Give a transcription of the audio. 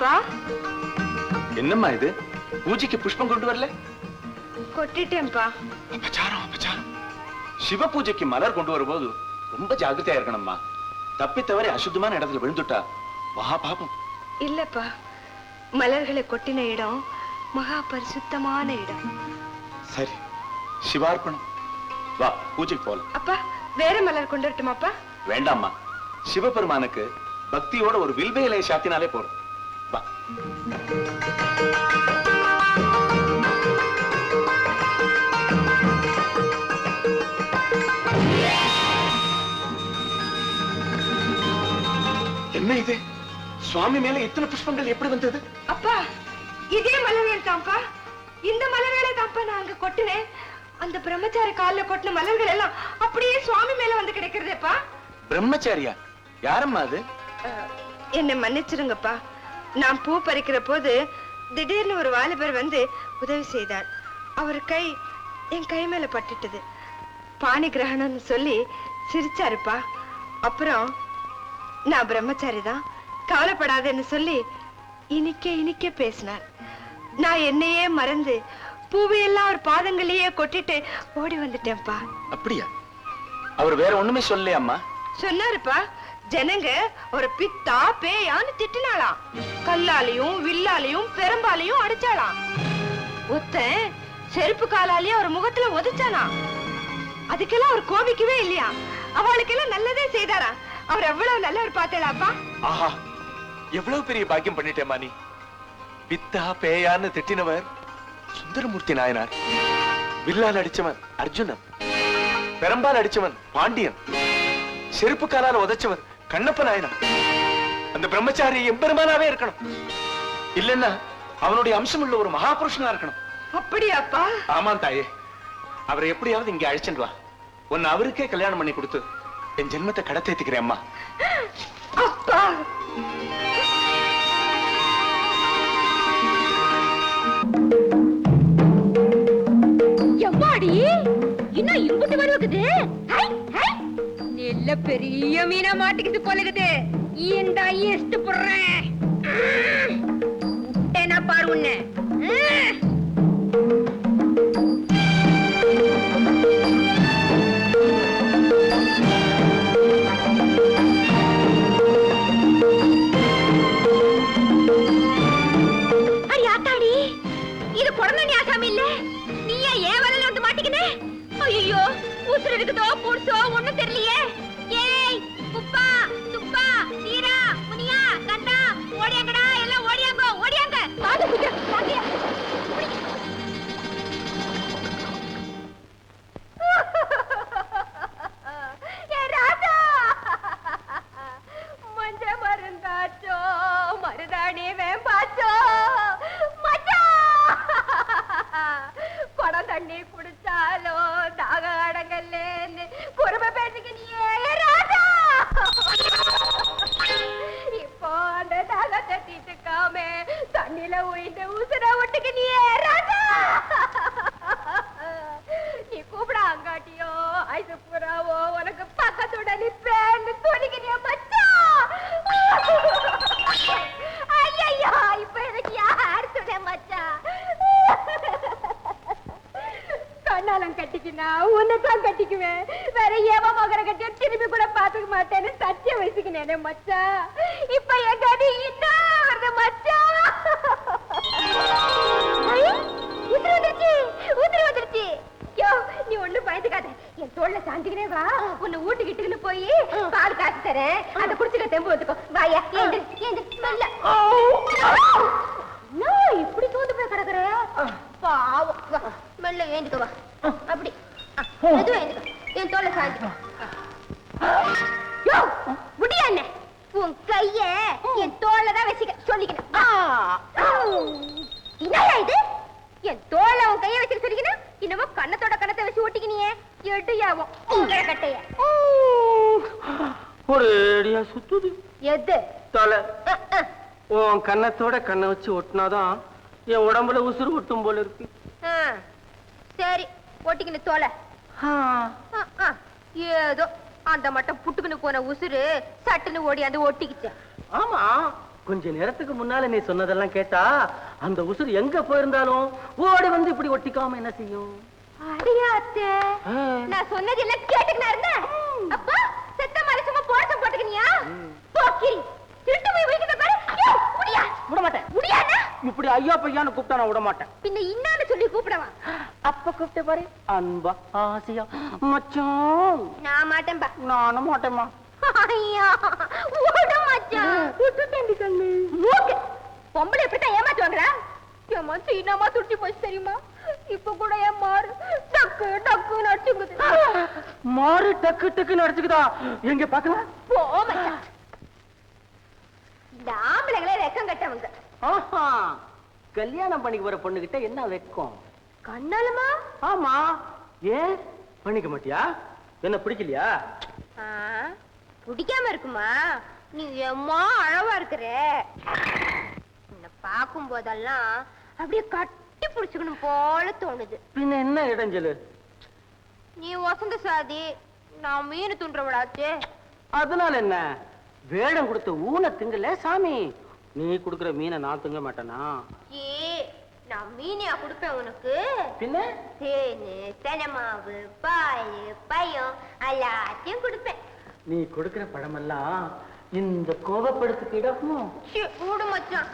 அப்பா என்னம்மா இது? பூஜைக்கு புஷ்பம் கொண்டு வரல? அபச்சாரம் அபச்சாரம். சிவ பூஜைக்கு மலர் கொண்டு வரும்போது ரொம்ப ஜாக்கிரதையா இருக்கணும்மா. தப்பி தவறி அசுத்தமான இடத்துல விழுந்துட்டா மகா பாபம். இல்லப்பா. மலர்களை கொட்டின இடம் மகா பரிசுத்தமான இடம். சரி சிவார்ப்பணம். வா பூஜைக்கு போலாம். அப்பா வேற மலர் கொண்டு வரட்டுமாப்பா? வேண்டாம்மா. சிவபெருமானுக்கு பக்தியோட ஒரு வில்வ இலையை சாத்தினாலே போறோம் என்ன இது? சுவாமி மேல இத்தனை புஷ்பங்கள் எப்படி வந்தது? அப்பா இதே மலர்கள் தான்ப்பா. இந்த மலர்களை தான்ப்பா நான் அங்க கொட்டினேன். அந்த பிரம்மச்சாரி கால்ல கொட்டின மலர்கள் எல்லாம் அப்படியே சுவாமி மேல வந்து கிடைக்கிறதேப்பா. பிரம்மச்சாரியா? யாரம்மா அது? என்னை மன்னிச்சிருங்கப்பா. நான் பூ பறிக்கிற போது திடீர்னு ஒரு வாலிபர் வந்து உதவி செய்தார். அவர் கை என் கை மேல பட்டுட்டது. பாணி கிரகணம்னு சொல்லி சிரிச்சாருப்பா. அப்புறம் நான் பிரம்மச்சாரி தான். கவலைப்படாதேன்னு சொல்லி இனிக்க இனிக்க பேசினார். நான் என்னையே மறந்து பூவையெல்லாம் அவர் பாதங்களையே கொட்டிட்டு ஓடி வந்துட்டேன்ப்பா. அப்படியா? அவர் வேற ஒண்ணுமே சொல்லலையாம்மா சொன்னாருப்பா. ஜனங்க ஒரு பித்தா பேயான்னு திட்டினாளாம். கல்லாலையும் வில்லாலையும் பெரும்பாலையும் அடிச்சாளாம். ஒத்தன் செருப்பு காலாலேயே அவர் முகத்துல உதைச்சானா அதுக்கெல்லாம் அவர் கோபிக்கவே இல்லையா? அவளுக்கெல்லாம் நல்லதே செய்தாரா அவர் எவ்வளவு நல்லவர் பார்த்தேளாப்பா? ஆஹா எவ்வளவு பெரிய பாக்கியம் பண்ணிட்டேமா நீ. பித்தா பேயான்னு திட்டினவர் சுந்தரமூர்த்தி நாயனார். வில்லால் அடிச்சவன் அர்ஜுனன். பெரம்பால் அடிச்சவன் பாண்டியன். செருப்பு காலால உதைச்சவன் கண்ணப்ப அந்த பிரம்மச்சாரி எம்பெருமானாவே இருக்கணும். இல்லன்னா அவனுடைய அம்சம் உள்ள ஒரு மகாபுருஷனா இருக்கணும். அப்படியாப்பா? ஆமாம் தாயே. அவரை எப்படியாவது இங்க அழைச்சிட்டு வா. உன்னை அவருக்கே கல்யாணம் பண்ணி கொடுத்து என் ஜென்மத்தை கடத்தேத்துக்கிறேன் அம்மா. அப்பா! பெரிய மீனா மாட்டிக்கிட்டு போலகுது இந்த ஈஸ்ட் போடுறேன் என்ன பாரு உன்ன. கண்ணாலம் கட்டிக்கினா உன்னைத்தான் கட்டிக்குவேன். வேற ஏவ மகர கட்டிய திரும்பி கூட பாத்துக்க மாட்டேன்னு சத்தியம் வச்சுக்கினேனே மச்சான் இப்ப என் கதி இன்னும் ஐயோ, உதிரி வந்துருச்சு உதிரி வந்துருச்சு. யோ நீ ஒண்ணும் பயந்துக்காத. என் தோல்ல சாஞ்சுக்கினே வா. உன்னை வீட்டுக்கிட்டுன்னு போய் பால் காசு தரேன். அதை குடிச்சுக்க தெம்பு வந்துக்கோ வாயா ஏந்திரி ஏந்திரி மெல்ல. இப்படி தூந்து போய் கிடக்குற? பாவம். மெல்ல ஏந்துக்க வா. அப்படி. மெதுவா என் தோல்ல சாஞ்சுக்கோ யோ முடியா என்ன? உன் கைய என் தோல்ல தான் வச்சுக்க சொல்லிக்கிறேன் என்னயா இது? என் தோல்ல உன் கைய வச்சுக்க சொல்லிக்கிறேன் இன்னமோ கண்ணத்தோட கண்ணத்தை வச்சு ஓட்டிக்கினியே. எடுயாவும். உங்களை கட்டைய. ஒரேடியா சுத்துது. எது? தலை. உன் கன்னத்தோட கண்ணை வச்சு ஒட்டினாதான் என் உடம்புல உசுறு ஒட்டும் போல இருக்கு. ஓட்டிக்கின்னு தோலை. ஏதோ அந்த மட்டும் புட்டுக்குன்னு போன உசுறு சட்டுன்னு ஓடி அந்த ஒட்டிக்கிச்சேன் ஆமா. கொஞ்ச நேரத்துக்கு முன்னால நீ சொன்னதெல்லாம் கேட்டா அந்த உசுறு எங்க போயிருந்தாலும் ஓடி வந்து இப்படி ஒட்டிக்காம என்ன செய்யும்? அடியா அத்தை. ஆ. நான் சொன்னது எல்லாம் கேட்டுக்கினா இருந்தேன். அப்பா செத்த மாதிரி சும்மா போடசம் போட்டுக்கினியா? போக்கிரி. திருட்டு போய் பாரு. முடியா? விட மாட்டேன் முடியாண்ணா இப்படி ஐயா பையான்னு கூப்பிட்டா நான் விட மாட்டேன் பின்ன இன்னான்னு சொல்லி கூப்பிடவா? அப்ப கூப்பிட்ட பாரு. அன்பா ஆசையா. மச்சான். நான் மாட்டேன்பா. நானும் மாட்டேம்மா. ஐயா விட மச்சான். விட்டுட்டேன் கண்ணு. மூக்கு பொம்பளை எப்படித்தான் ஏமாத்துவாங்கடா? என் மனசு இன்னமா துட்டி போச்சு தெரியுமா? இப்ப கூட என் மாறு டக்கு டக்குன்னு அடிச்சுக்குது. மாறு டக்கு டக்குன்னு அடிச்சுக்குதா? எங்க பாக்கலாம் போ மச்சான். இந்த ஆம்பளைங்களே வெக்கம் கட்டவங்க. ஆஹா. கல்யாணம் பண்ணிக்கு வர பொண்ணுகிட்ட என்ன வெக்கம் கண்ணாலுமா? ஆமா. ஏன்? பண்ணிக்க மாட்டியா? என்ன பிடிக்கலையா? ஆ, பிடிக்காம இருக்குமா? நீ எம்மா அழவா இருக்கிற. உன்னை பார்க்கும் போதெல்லாம் அப்படியே கட்டி பிடிச்சுக்கணும் போல தோணுது. பின்ன என்ன இடைஞ்சலு? நீ வசந்த சாதி நான் மீன் துண்டுறவடாச்சே அதனால என்ன? வேடம் கொடுத்த ஊனை திங்கல சாமி. நீ கொடுக்குற மீனை நான் திங்க மாட்டேனா? ஏ நான் மீனியா கொடுப்பேன் உனக்கு. பின்ன? தேனு தெனமாவு பால் பயம் எல்லாத்தையும் கொடுப்பேன். நீ கொடுக்கிற பழமெல்லாம் இந்த கோபப்படுத்துக்கு இடமும்? ஐயோ? விடு மச்சான்.